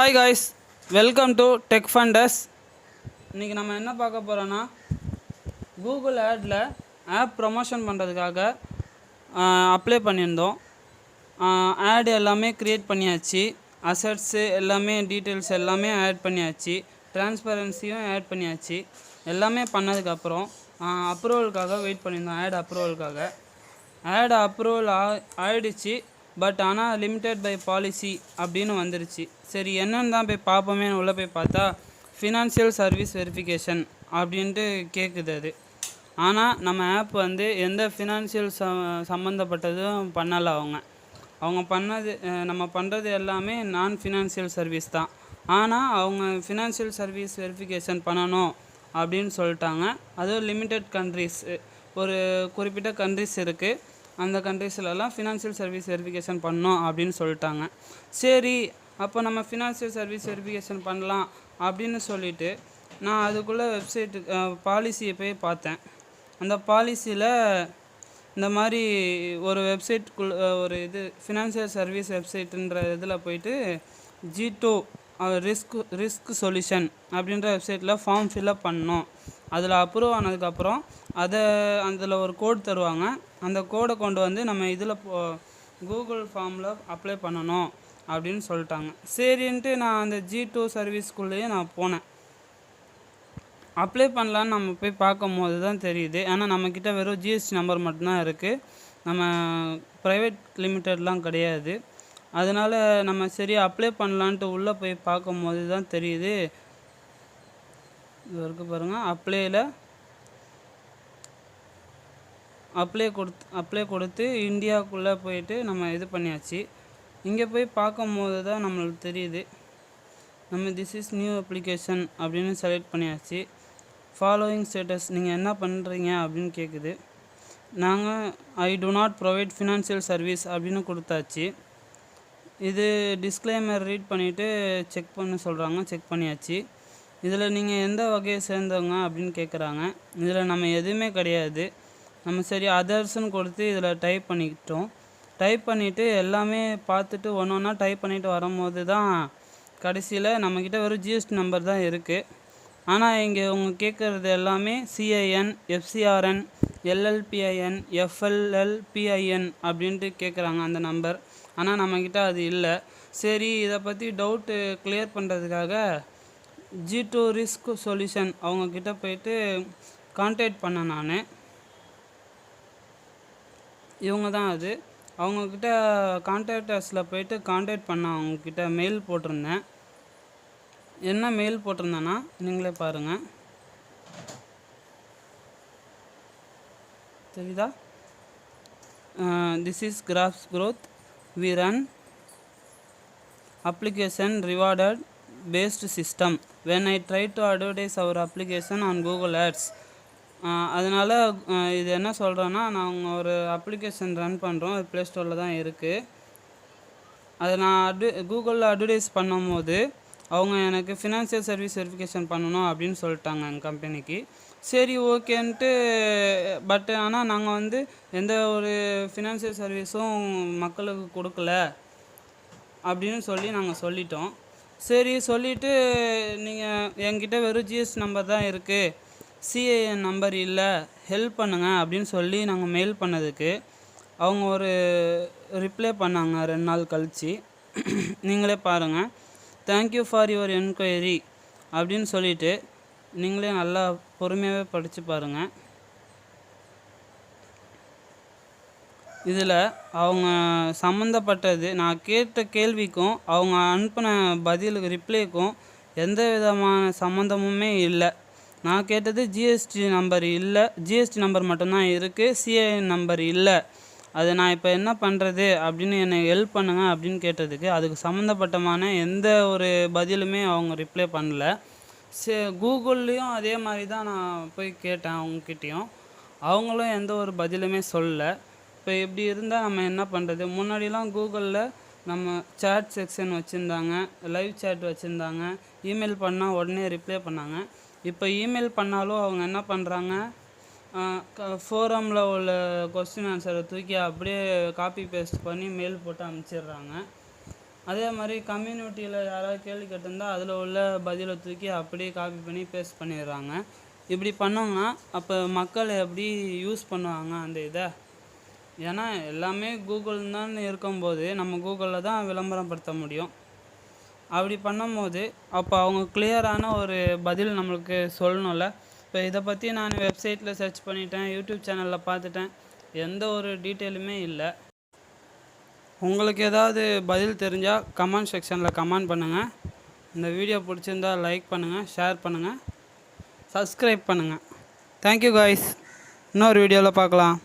Hi guys welcome to tech fundas இன்றைக்கி நம்ம என்ன பார்க்க போகிறோன்னா கூகுள் ஆடில் ஆப் ப்ரமோஷன் பண்ணுறதுக்காக அப்ளை பண்ணியிருந்தோம். ஆடு எல்லாமே க்ரியேட் பண்ணியாச்சு. அசட்ஸு எல்லாமே டீட்டெயில்ஸ் எல்லாமே ஆட் பண்ணியாச்சு. ட்ரான்ஸ்பரன்சியும் ஆட் பண்ணியாச்சு. எல்லாமே பண்ணதுக்கப்புறம் அப்ரூவலுக்காக வெயிட் பண்ணியிருந்தோம். ஆட் அப்ரூவலுக்காக ஆட் அப்ரூவல் ஆ ஆயிடுச்சு. பட் ஆனால் லிமிடெட் பை பாலிசி அப்படின்னு வந்துருச்சு. சரி என்னன்னு தான் போய் பார்ப்போமே உள்ளே போய் பார்த்தா ஃபினான்ஷியல் சர்வீஸ் வெரிஃபிகேஷன் அப்படின்ட்டு கேட்குது அது. ஆனால் நம்ம ஆப் வந்து எந்த ஃபினான்ஷியல் ச சம்மந்தப்பட்டதும் பண்ணலை அவங்க. அவங்க பண்ணது நம்ம பண்ணுறது எல்லாமே நான் ஃபினான்ஷியல் சர்வீஸ் தான். ஆனால் அவங்க ஃபினான்ஷியல் சர்வீஸ் வெரிஃபிகேஷன் பண்ணணும் அப்படின்னு சொல்லிட்டாங்க. அதுவும் லிமிட்டெட் கண்ட்ரிஸ் ஒரு குறிப்பிட்ட கண்ட்ரிஸ் இருக்குது அந்த கண்ட்ரீஸ்லலாம் ஃபினான்ஷியல் சர்வீஸ் வெரிஃபிகேஷன் பண்ணோம் அப்படின்னு சொல்லிட்டாங்க. சரி அப்போ நம்ம ஃபினான்ஷியல் சர்வீஸ் வெரிஃபிகேஷன் பண்ணலாம் அப்படின்னு சொல்லிவிட்டு நான் அதுக்குள்ளே வெப்சைட்டு பாலிசியை போய் பார்த்தேன். அந்த பாலிசியில் இந்த மாதிரி ஒரு வெப்சைட்குள்ள ஒரு இது ஃபினான்ஷியல் சர்வீஸ் வெப்சைட்டுன்ற இதில் போயிட்டு G two risk risk solution அப்படின்ற வெப்சைட்டில் ஃபார்ம் ஃபில்அப் பண்ணோம். அதில் அப்ரூவ் ஆனதுக்கப்புறம் அதை அதில் ஒரு கோட் தருவாங்க. அந்த கோடை கொண்டு வந்து நம்ம இதில் கூகுள் ஃபார்மில் அப்ளை பண்ணணும் அப்படின்னு சொல்லிட்டாங்க. சரின்ட்டு நான் அந்த ஜி டூ சர்வீஸ்க்குள்ளேயே நான் போனேன். அப்ளை பண்ணலான்னு நம்ம போய் பார்க்கும்போது தான் தெரியுது. ஆனால் நம்மக்கிட்ட வெறும் ஜிஎஸ்டி நம்பர் மட்டும்தான் இருக்குது நம்ம ப்ரைவேட் லிமிட்டட்லாம் கிடையாது. அதனால் நம்ம சரி அப்ளை பண்ணலான்ட்டு உள்ளே போய் பார்க்கும்போது தான் தெரியுது. இது வரைக்கும் பாருங்கள் அப்ளையில் அப்ளை கொடுத்து அப்ளை கொடுத்து இந்தியாவுக்குள்ளே போயிட்டு நம்ம இது பண்ணியாச்சு. இங்கே போய் பார்க்கும்போது தான் நம்மளுக்கு தெரியுது. நம்ம திஸ் இஸ் நியூ அப்ளிகேஷன் அப்படின்னு செலக்ட் பண்ணியாச்சு. ஃபாலோயிங் ஸ்டேட்டஸ் நீங்கள் என்ன பண்ணுறீங்க அப்படின்னு கேட்குது நாங்கள் I do not provide financial service அப்படின்னு கொடுத்தாச்சு. இது டிஸ்க்ளைமர் ரீட் பண்ணிவிட்டு செக் பண்ண சொல்கிறாங்க செக் பண்ணியாச்சு. இதில் நீங்கள் எந்த வகையை சேர்ந்தவங்க அப்படின்னு கேட்குறாங்க இதில் நம்ம எதுவுமே கிடையாது. நம்ம சரி அதர்ஸ்னு கொடுத்து இதில் டைப் பண்ணிக்கிட்டோம். டைப் பண்ணிவிட்டு எல்லாமே பார்த்துட்டு ஒன்று ஒன்றா டைப் பண்ணிவிட்டு வரும்போது தான் கடைசியில் நம்மக்கிட்ட வெறும் ஜிஎஸ்டி நம்பர் தான் இருக்குது ஆனால் இங்கே அவங்க கேட்குறது எல்லாமே சிஐஎன் எஃப்சிஆர்என் எல்எல்பிஐஎன் எஃப்எல்எல்பிஐஎன் அப்படின்ட்டு கேட்குறாங்க அந்த நம்பர். ஆனால் நம்மக்கிட்ட அது இல்லை. சரி இதை பற்றி டவுட்டு கிளியர் பண்ணுறதுக்காக ஜி டூ ரிஸ்க் சொல்யூஷன் அவங்கக்கிட்ட போயிட்டு கான்டாக்ட் பண்ணேன் நான். இவங்க தான் அது. அவங்கக்கிட்ட கான்டாக்டர்ஸில் போயிட்டு கான்டாக்ட் பண்ண அவங்கக்கிட்ட மெயில் போட்டிருந்தேன். என்ன மெயில் போட்டிருந்தேன்னா நீங்களே பாருங்கள் தெரியுதா? This is graphs growth. We run application rewarded based system. When i try to advertise our application on google ads. அதனால் இது என்ன சொல்கிறேன்னா நாங்கள் ஒரு அப்ளிகேஷன் ரன் பண்ணுறோம் ப்ளே ஸ்டோரில் தான் இருக்குது அதை நான் அட்வ கூகுளில் அட்வர்டைஸ் பண்ணும்போது அவங்க எனக்கு ஃபினான்ஷியல் சர்வீஸ் வெரிஃபிகேஷன் பண்ணணும் அப்படின்னு சொல்லிட்டாங்க எங்கள் கம்பெனிக்கு சரி ஓகேன்ட்டு பட் ஆனால் நாங்கள் வந்து எந்த ஒரு ஃபினான்ஷியல் சர்வீஸும் மக்களுக்கு கொடுக்கல அப்படின்னு சொல்லி நாங்கள் சொல்லிட்டோம். சரி சொல்லிவிட்டு நீங்கள் என்கிட்ட வெறும் ஜிஎஸ் நம்பர் தான் இருக்குது சிஏஎன் நம்பர் இல்லை ஹெல்ப் பண்ணுங்கள் அப்படின்னு சொல்லி நாங்கள் மெயில் பண்ணதுக்கு அவங்க ஒரு ரிப்ளை பண்ணாங்க ரெண்டு நாள் கழித்து நீங்களே பாருங்கள் தேங்க்யூ ஃபார் யுவர் என்கொயரி அப்படின்னு சொல்லிட்டு நீங்களே நல்லா பொறுமையாகவே படித்து பாருங்கள் இதில் அவங்க சம்மந்தப்பட்டது நான் கேட்ட கேள்விக்கும் அவங்க அனுப்பின பதிலுக்கு ரிப்ளைக்கும் எந்த விதமான சம்மந்தமுமே இல்லை. நான் கேட்டது ஜிஎஸ்டி நம்பர் இல்லை ஜிஎஸ்டி நம்பர் மட்டும்தான் இருக்குது சிஐஎன் நம்பர் இல்லை. அது நான் இப்போ என்ன பண்ணுறது அப்படின்னு என்னை ஹெல்ப் பண்ணுங்க அப்படின்னு கேட்டதுக்கு அதுக்கு சம்மந்தப்பட்டமான எந்த ஒரு பதிலுமே அவங்க ரிப்ளை பண்ணல. சே கூகுள்லேயும் அதே மாதிரி தான் நான் போய் கேட்டேன் அவங்கக்கிட்டேயும் அவங்களும் எந்த ஒரு பதிலுமே சொல்லல. இப்போ இப்படி இருந்தால் நம்ம என்ன பண்ணுறது முன்னாடிலாம் கூகுளில் நம்ம சேட் செக்ஷன் வச்சுருந்தாங்க லைவ் சேட் வச்சுருந்தாங்க. இமெயில் பண்ணால் உடனே ரிப்ளை பண்ணாங்க. இப்போ இமெயில் பண்ணாலும் அவங்க என்ன பண்ணுறாங்க ஃபோரமில் உள்ள கொஸ்டின் ஆன்சரை தூக்கி அப்படியே காப்பி பேஸ்ட் பண்ணி மெயில் போட்டு அனுப்பிச்சிடுறாங்க. அதே மாதிரி கம்யூனிட்டியில் யாராவது கேள்வி கேட்டிருந்தால் அதில் உள்ள பதிலை தூக்கி அப்படியே காப்பி பண்ணி பேஸ்ட் பண்ணிடுறாங்க. இப்படி பண்ணோங்கன்னா அப்போ மக்கள் எப்படி யூஸ் பண்ணுவாங்க அந்த இதை? ஏன்னா எல்லாமே கூகுள் தான் இருக்கும்போது நம்ம கூகுளில் தான் விளம்பரப்படுத்த முடியும். அப்படி பண்ணும்போது அப்போ அவங்க கிளியரான ஒரு பதில் நம்மளுக்கு சொல்லணும்ல. இப்போ இதை பற்றி நான் வெப்சைட்டில் சர்ச் பண்ணிட்டேன் யூடியூப் சேனலில் பார்த்துட்டேன். எந்த ஒரு டீட்டெயிலுமே இல்லை. உங்களுக்கு ஏதாவது பதில் தெரிஞ்சால் கமெண்ட் செக்ஷனில் கமெண்ட் பண்ணுங்கள் இந்த வீடியோ பிடிச்சிருந்தா லைக் பண்ணுங்கள் ஷேர் பண்ணுங்கள் சப்ஸ்கிரைப் பண்ணுங்கள் தேங்க்யூ காய்ஸ் இன்னொரு வீடியோவில் பார்க்கலாம்.